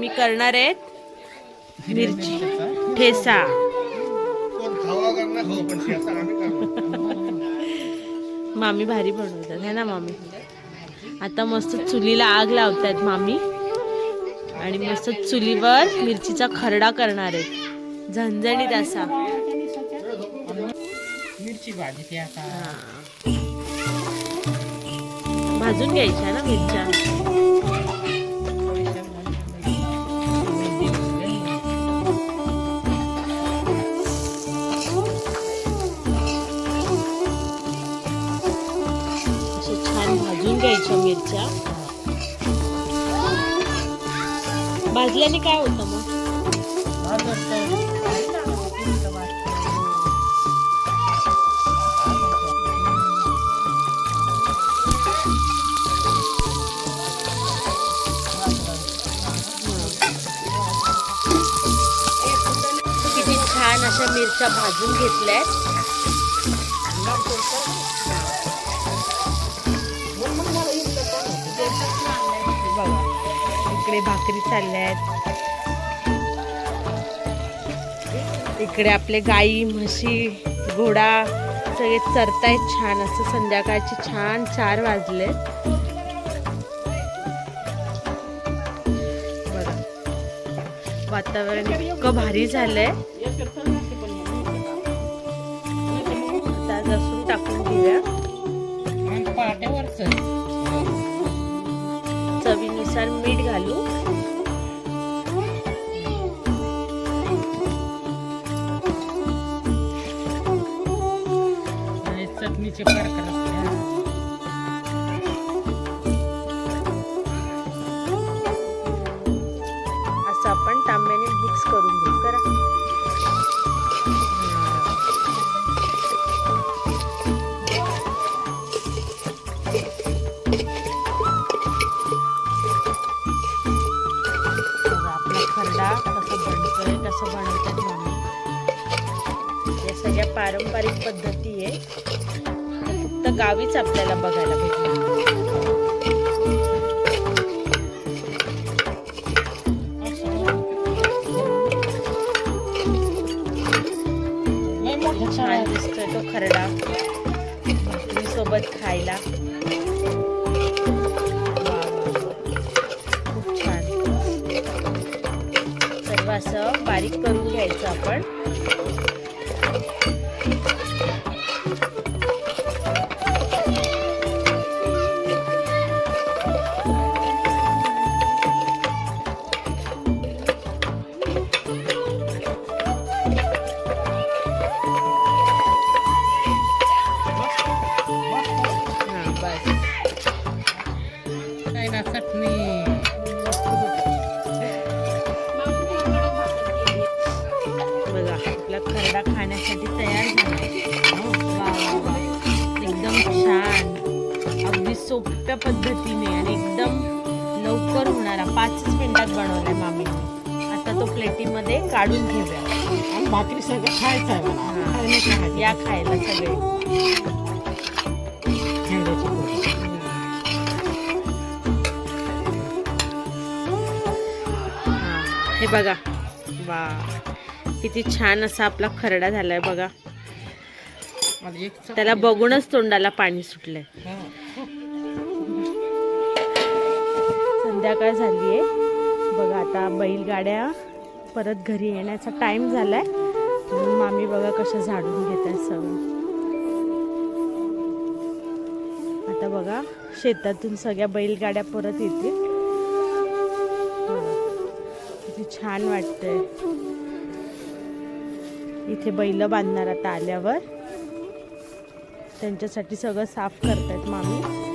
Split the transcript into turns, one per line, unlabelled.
मामी करणार आहेत मिरची ठेसा. मामी भारी बनवतात है ना मामी? आता मस्त चुलीला आग लावतायत मामी. आणि मस्त चुलीवर मिरचीचा खरडा करणार आहेत. झणझणीत असा.
मिरची भाजी ती आता.
हा. भाजून घ्यायच्या ना मिरच्या? घ्यायच्या मिरच्या. भाजल्याने काय होतं मग? किती छान अशा मिरच्या भाजून घेतल्या आहेत बघा. इकडे भाकरी चालल्या आहेत इकडे आपले गाई म्हशी घोडा सगळे चरतायत छान. असं संध्याकाळचे छान चार वाजले बघा. वातावरण इतकं भारी झालंय. आता लसूण टाकून
दिल्या चटणीचे प्रकार असतात.
असं आपण तांब्याने मिक्स करून घेऊ करा. आपला खरडा कसं बनतोय कसं बनवतात या सगळ्या पारंपरिक पद्धती आहे. गावीच आपल्याला बघायला भेटणार. छान दिसतोय तो खरडा. सोबत खायला. खूप छान. सर्व असं बारीक करून घ्यायचं आपण. खरडा खाण्यासाठी तयार झाला वा. एकदम छान अगदी सोप्या पद्धतीने आणि एकदम लवकर होणारा पाचच मिनिटात बनवलाय मामीने आता तो प्लेटीमध्ये काढून घेऊया
भाकरी सगळं खायचं
हा. या खायला सगळे. हा. हे बघा वा किती छान असा आपला खरडा झालाय बघा. त्याला बघूनच तोंडाला पाणी सुटलंय. संध्याकाळ झाली आहे बघा आता बैलगाड्या परत घरी येण्याचा टाइम झालाय. म्हणून मामी बघा कशा झाडून घेत आहेत सगळं. आता बघा शेतातून सगळ्या बैलगाड्या परत येतील. किती छान वाटतंय. इथे बैल बांधणार आता आल्यावर. त्यांच्यासाठी सगळं साफ करतायत मामी.